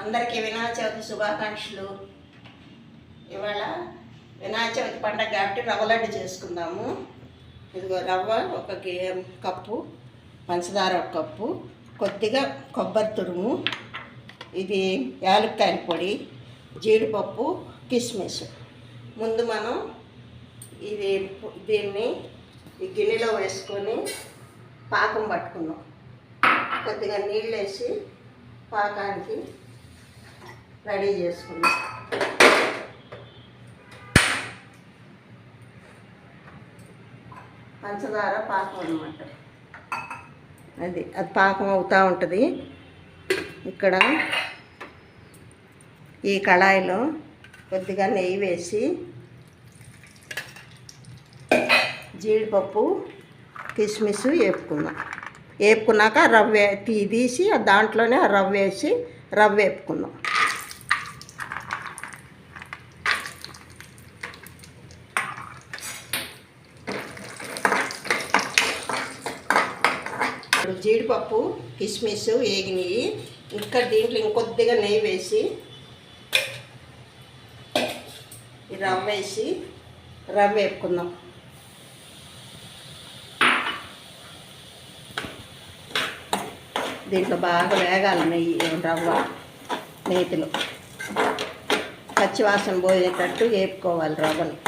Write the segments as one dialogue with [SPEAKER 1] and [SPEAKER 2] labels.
[SPEAKER 1] అందరికీ వినాయక చవితి శుభాకాంక్షలు. ఇవాళ వినాయక చవితి పండగ కాబట్టి రవ్వ లడ్డు చేసుకుందాము. ఇదిగో రవ్వ ఒక కప్పు పంచదార ఒక కప్పు కొద్దిగా కొబ్బరి తురుము ఇది యాలక్కాయల పొడి జీడిపప్పు కిస్మిస్. ముందు మనం ఇది దీన్ని ఈ గిన్నెలో వేసుకొని పాకం పట్టుకున్నాం కొద్దిగా నీళ్ళు వేసి పాకానికి రెడీ చేసుకున్నాం. పంచదార పాకం అన్నమాట. అది అది పాకం అవుతూ ఉంటుంది. ఇక్కడ ఈ కళాయిలో కొద్దిగా నెయ్యి వేసి జీడిపప్పు కిస్మిస్ వేపుకుందాం వేపుకున్నాక రవ్వ తీ తీసి దాంట్లోనే రవ్వ వేసి రవ్వ వేపుకుందాం ఇప్పుడు జీడిపప్పు కిస్మిస్ వేగినాయి ఇంకా దీంట్లో ఇంకొద్దిగా నెయ్యి వేసి ఈ రవ్వ వేసి రవ్వ వేపుకుందాం. దీంట్లో బాగా వేగాలి నెయ్యి రవ్వ నేతిలో పచ్చివాసన పోయేటట్టు వేపుకోవాలి రవ్వని.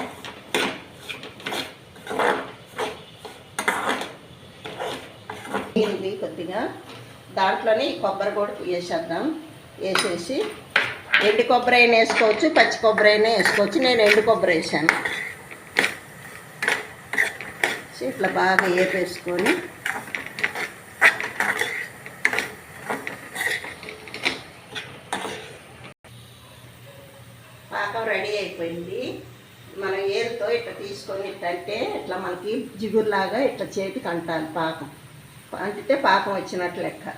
[SPEAKER 1] ఇది కొద్దిగా. దాంట్లోనే ఈ కొబ్బరి కూడా వేసేద్దాం వేసేసి ఎండు కొబ్బరి అయినా వేసుకోవచ్చు పచ్చి కొబ్బరి అయినా వేసుకోవచ్చు. నేను ఎండు కొబ్బరి వేసాను. ఇట్లా బాగా వేపేసుకొని పాకం రెడీ అయిపోయింది. మనం ఏరుతో ఇట్లా తీసుకొని ఇట్లంటే ఇట్లా మనకి జిగురులాగా ఇట్లా చేతికి అంటారు పాకం. అంటితే పాకం వచ్చినట్లు లెక్క.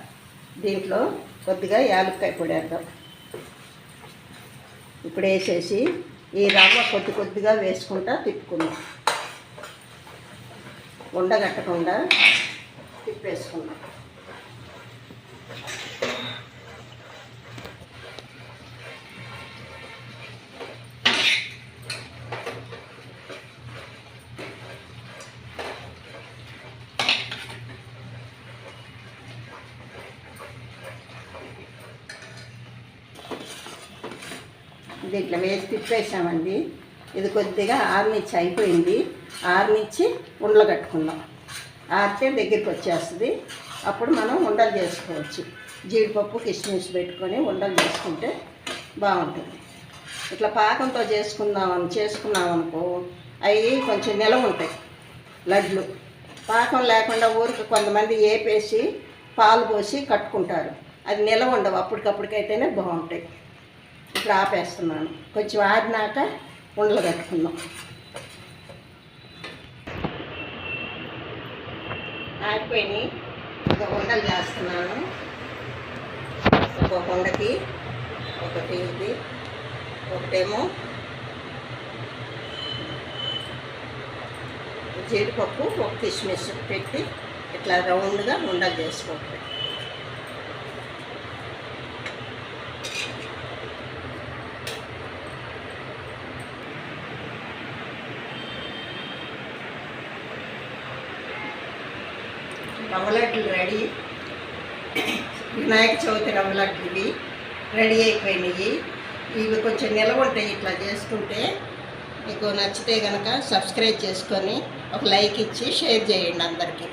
[SPEAKER 1] దీంట్లో కొద్దిగా యాలక్కాయ పొడి వేద్దాం. ఇప్పుడు వేసేసి ఈ రవ్వ కొద్ది కొద్దిగా వేసుకుంటా తిప్పుకుందాం. ఉండగట్టకుండా తిప్పేసుకుందాం. ఇది ఇట్లా వేసి తిప్పేసామండి. ఇది కొద్దిగా ఆరునిచ్చి అయిపోయింది. ఆరునిచ్చి ఉండలు కట్టుకుందాం. ఆరితే దగ్గరికి వచ్చేస్తుంది. అప్పుడు మనం ఉండలు చేసుకోవచ్చు. జీడిపప్పు కిస్మిస్ పెట్టుకొని ఉండలు చేసుకుంటే బాగుంటుంది. ఇట్లా పాకంతో చేసుకుందామని చేసుకున్నాం అనుకో అవి కొంచెం నిలవ ఉంటాయి లడ్లు. పాకం లేకుండా ఊరికి కొంతమంది ఏపేసి పాలు పోసి కట్టుకుంటారు. అది నిలవ ఉండవు. అప్పటికప్పటికైతేనే బాగుంటాయి. ఇప్పుడు ఆపేస్తున్నాను. కొంచెం ఆడినాక ఉండలు కట్టుకుందాం. ఆరిపోయినాయి. ఒక ఉండలు చేస్తున్నాను. ఒక ఉండకి ఒకటి ఇది ఒకటేమో జీడిపప్పు ఒక కిస్మిస్ పెట్టి ఇట్లా రౌండ్గా ఉండలు చేసుకోవాలి. రవ్వ రెడీ. వినాయక చవితి రవ్వ లడ్లు ఇవి రెడీ అయిపోయినాయి. ఇవి కొంచెం నిలవ ఉంటాయి ఇట్లా చేసుకుంటే. మీకు నచ్చితే కనుక సబ్స్క్రైబ్ చేసుకొని ఒక లైక్ ఇచ్చి షేర్ చేయండి అందరికీ.